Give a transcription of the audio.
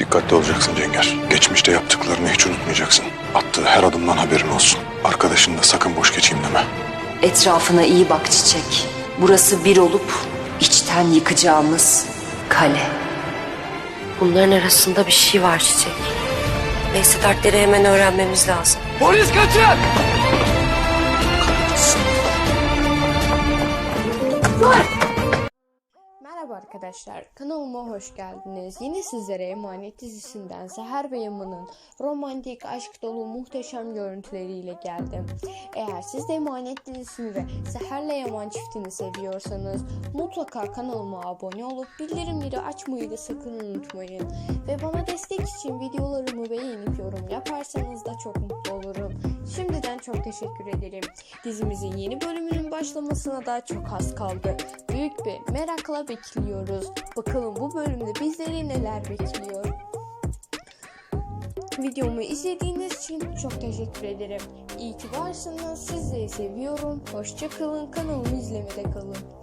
Dikkatli olacaksın Cengar. Geçmişte yaptıklarını hiç unutmayacaksın. Attığı her adımdan haberin olsun. Arkadaşın da sakın boş geçeyim deme. Etrafına iyi bak çiçek. Burası bir olup içten yıkacağımız kale. Bunların arasında bir şey var Çiçek. Neyse dertleri hemen öğrenmemiz lazım. Polis kaçın! Merhaba arkadaşlar, kanalıma hoş geldiniz. Yine sizlere Emanet dizisinden Seher ve Yaman'ın romantik, aşk dolu, muhteşem görüntüleriyle geldim. Eğer siz de Emanet dizisini ve Seher'le Yaman çiftini seviyorsanız mutlaka kanalıma abone olup bildirimleri açmayı da sakın unutmayın. Ve bana destek için videolarımı beğenip yorum yaparsanız da çok mutlu olurum. Şimdiden çok teşekkür ederim. Dizimizin yeni bölümünün başlamasına da çok az kaldı. Büyük bir merakla bekliyoruz. Bakalım bu bölümde bizleri neler bekliyor. Videomu izlediğiniz için çok teşekkür ederim. İyi ki varsınız. Sizleri seviyorum. Hoşçakalın. Kanalımı izlemede kalın.